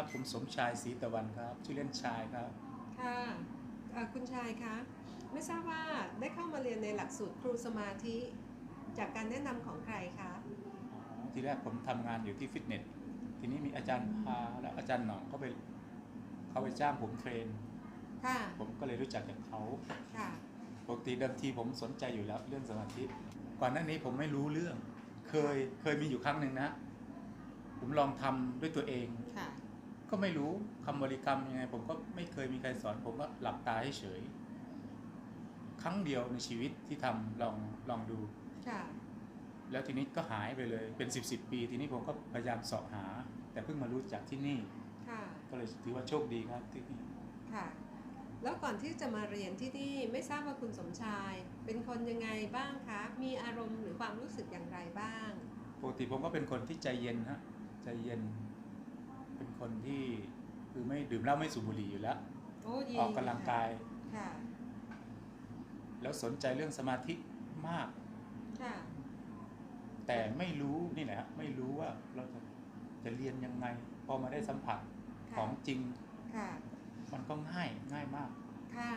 ครับผมสมชายศรีตะวันครับ ชื่อเล่นชายครับ ค่ะเอ่อคุณชายคะไม่ทราบว่าได้เข้ามาเรียนในหลักสูตรครูสมาธิ จากการแนะนำของใครคะทีแรกผมทำงานอยู่ที่ฟิตเนส ทีนี้มีอาจารย์พาและอาจารย์หน่องเขาไปเขาไปจ้างผมเทรน ค่ะผมก็เลยรู้จักจากเขา ค่ะปกติเดิมทีผมสนใจอยู่แล้วเรื่องสมาธิ ก่อนหน้านี้ผมไม่รู้เรื่อง เคยเคยมีอยู่ครั้งหนึ่งนะ ผมลองทำด้วยตัวเอง ค่ะ ก็ไม่รู้คำบริกรรมยังไง ผมก็ไม่เคยมีใครสอน ผมก็หลับตาเฉย ครั้งเดียวในชีวิตที่ทำลองลองดูค่ะแล้วทีนี้ก็หายไปเลยเป็นสิบสิบปี ทีนี้ผมก็พยายามเสอบหา แต่เพิ่งมารู้จักที่นี่ค่ะก็เลยถือว่าโชคดีครับที่นี่ค่ะ แล้วก่อนที่จะมาเรียนที่นี่ไม่ทราบว่าคุณสมชาย เป็นคนยังไงบ้างคะ มีอารมณ์หรือความรู้สึกอย่างไรบ้าง ปกติผมก็เป็นคนที่ใจเย็นฮะใจเย็น เป็นคนที่คือไม่ดื่มเหล้าไม่สูบบุหรี่อยู่แล้ว โอ้ดีออกกำลังกาย ค่ะ แล้วสนใจเรื่องสมาธิมาก ค่ะ แต่ไม่รู้นี่แหละฮะไม่รู้ว่าเราจะจะเรียนยังไง พอมาได้สัมผัสค่ะของจริง ค่ะ มันก็ง่ายง่ายมาก ค่ะ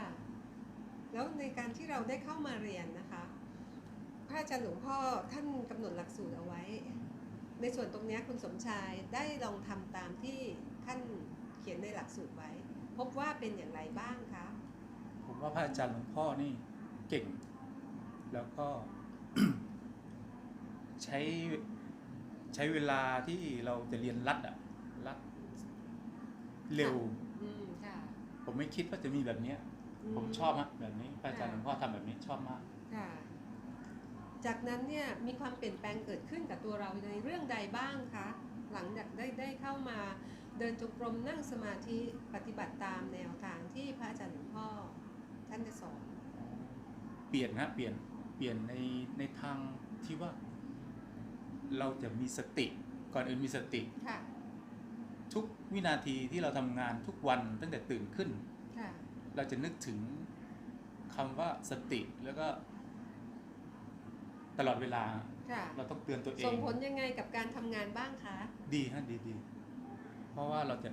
แล้วในการที่เราได้เข้ามาเรียนนะคะ พระอาจารย์หลวงพ่อท่านกำหนดหลักสูตรเอาไว้ ในส่วนตรงเนี้ยคุณสมชายได้ลองทำตามที่ท่านเขียนในหลักสูตรไว้ พบว่าเป็นอย่างไรบ้างคะผมว่าพระอาจารย์หลวงพ่อนี่เก่ง แล้วก็ใช้ใช้เวลาที่เราจะเรียนรัดอะรัดเร็ว อืมค่ะ ผมไม่คิดว่าจะมีแบบเนี้ย ผมชอบฮะแบบนี้พระอาจารย์หลวงพ่อทำแบบนี้ชอบมาก ค่ะ จากนั้นเนี่ยมีความเปลี่ยนแปลงเกิดขึ้นกับตัวเราในเรื่องใดบ้างคะ หลังจากได้ได้เข้ามาเดินจงกรมนั่งสมาธิปฏิบัติตามแนวทางที่พระอาจารย์หลวงพ่อท่านจะสอน เปลี่ยนฮะเปลี่ยนเปลี่ยนในในทางที่ว่าเราจะมีสติก่อนอื่นมีสติค่ะทุกวินาทีที่เราทำงานทุกวันตั้งแต่ตื่นขึ้นค่ะเราจะนึกถึงคำว่าสติแล้วก็ ตลอดเวลา ค่ะเราต้องเตือนตัวเอส่งง ผลยังไงกับการทำงานบ้างคะดีฮะดีดีเพราะว่าเราจะ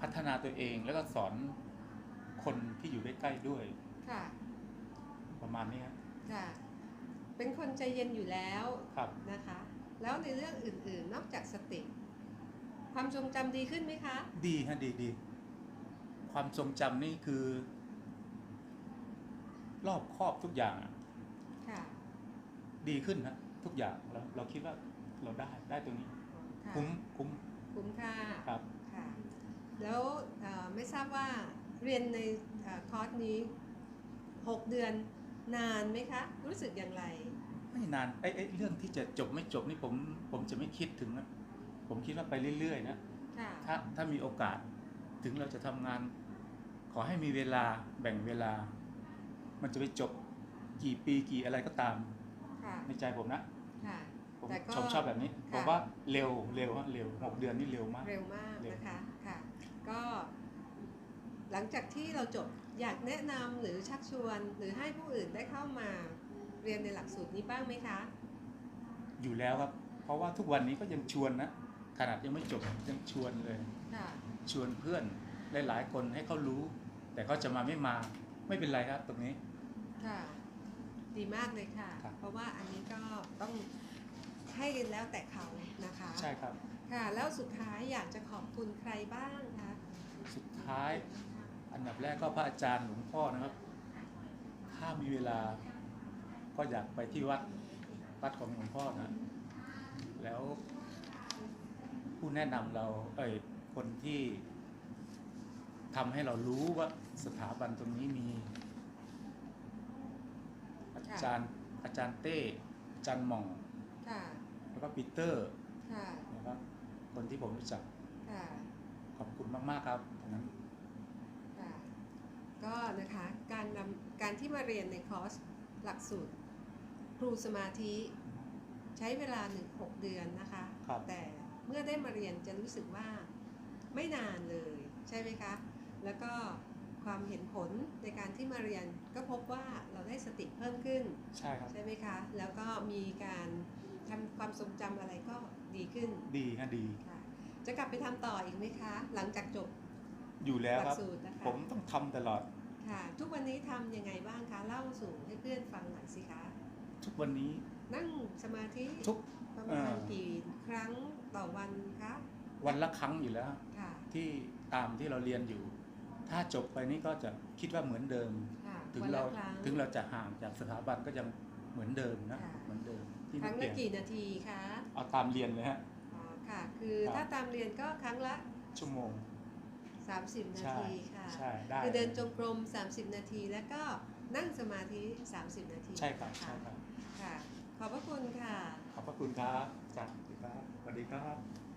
พัฒนาตัวเองแล้วก็สอนคนที่อยู่ใกล้ๆด้วยค่ะประมาณนี้ฮะค่ะ เป็นคนใจเย็นอยู่แล้วครับ นะคะ แล้วในเรื่องอื่นๆ นอกจากสติ ความทรงจำดีขึ้นไหมคะดีฮะดีดี ความทรงจำนี่คือ รอบครอบทุกอย่างอะค่ะ ดีขึ้นฮะทุกอย่างเราเราคิดว่าเราได้ได้ตรงนี้ ค่ะคุ้มคุ้มคุ้มค่าครับ ค่ะ แล้วเอ่อไม่ทราบว่าเรียนในเอ่อคอร์สนี้ 6 เดือนนานไหมคะ รู้สึกอย่างไร ไม่นานไอ้ไอ้เรื่องที่จะจบไม่จบนี่ผมผมจะไม่คิดถึงนะผมคิดว่าไปเรื่อยๆนะค่ะ ถ้าถ้ามีโอกาสถึงเราจะทำงาน ขอให้มีเวลาแบ่งเวลา มันจะไปจบกี่ปีกี่อะไรก็ตาม ค่ะ ในใจผมนะค่ะ ผมแต่ก็ชมชอบแบบนี้ค่ะผมว่าเร็วเร็วฮะเร็วหกเดือนนี่เร็วมาก เร็วมากเร็วนะคะค่ะ ก็ หลังจากที่เราจบอยากแนะนำหรือชักชวนหรือให้ผู้อื่นได้เข้ามาเรียนในหลักสูตรนี้บ้างไหมคะ อยู่แล้วครับ เพราะว่าทุกวันนี้ก็ยังชวนนะขนาดยังไม่จบยังชวนเลย ค่ะ ชวนเพื่อนหลายๆคนให้เขารู้ แต่เขาจะมาไม่มาไม่เป็นไรครับ ตรงนี้ ค่ะ ดีมากเลยค่ะ ครับ เพราะว่าอันนี้ก็ต้องให้แล้วแต่เขานะคะใช่ครับ ค่ะ แล้วสุดท้ายอยากจะขอบคุณใครบ้างคะสุดท้ายอันดับแรกก็พระอาจารย์หลวงพ่อนะครับ ถ้ามีเวลาก็อยากไปที่วัดวัดของหลวงพ่อนะ แล้วผู้แนะนำเราเอ่ยคนที่ทำให้เรารู้ว่าสถาบันตรงนี้มี อาจารย์อาจารย์เต้อาจารย์หม่องค่ะแล้วก็ปีเตอร์ค่ะนะครับคนที่ผมรู้จักค่ะขอบคุณมาก ๆ ครับตรงนั้นค่ะก็นะคะการนำการที่มาเรียนในคอร์สหลักสูตรครูสมาธิใช้เวลาหนึ่งหกเดือนนะคะครับแต่เมื่อได้มาเรียนจะรู้สึกว่าไม่นานเลยใช่ไหมคะ แล้วก็ ความเห็นผลในการที่มาเรียนก็พบว่าเราได้สติเพิ่มขึ้น ใช่ครับใช่ไหมคะ แล้วก็มีการทำความทรงจำอะไรก็ดีขึ้น ดีฮะดีค่ะจะกลับไปทำต่ออีกไหมคะ หลังจากจบ อยู่แล้วหลัครับสูตรนะคะผมต้องทำตลอดค่ะ ทุกวันนี้ทำยังไงบ้างคะเล่าสู่ให้เพื่อนฟังหน่อยสิคะทุกวันนี้นั่งสมาธิทุกประเอ่มาณอกี่ครั้งต่อวันคะวันละครั้งอยู่แล้วค่ะที่ตามที่เราเรียนอยู่ ถ้าจบไปนี่ก็จะคิดว่าเหมือนเดิม ค่ะถึงวันเราละครั้ง ถึงเราจะห่างจากสถาบันก็ยังเหมือนเดิมนะค่ะ เหมือนเดิมที่คไม่รั้งเปละลี่ยนกี่นาทีคะเอาตามเรียนเลยฮะ อ๋อค่ะ คือครับ ถ้าตามเรียนก็ครั้งละ ชั่วโมง30 นาใช่ทีค่ะ ใช่ได้คือเดินจงกรม 30 นาที แล้วก็นั่งสมาธิ 30 นาทีใช่ครับะใช่ครับ ค่ะ ขอบพระคุณค่ะ ขอบพระคุณครับอาจารย์ครับสวัสดีครับ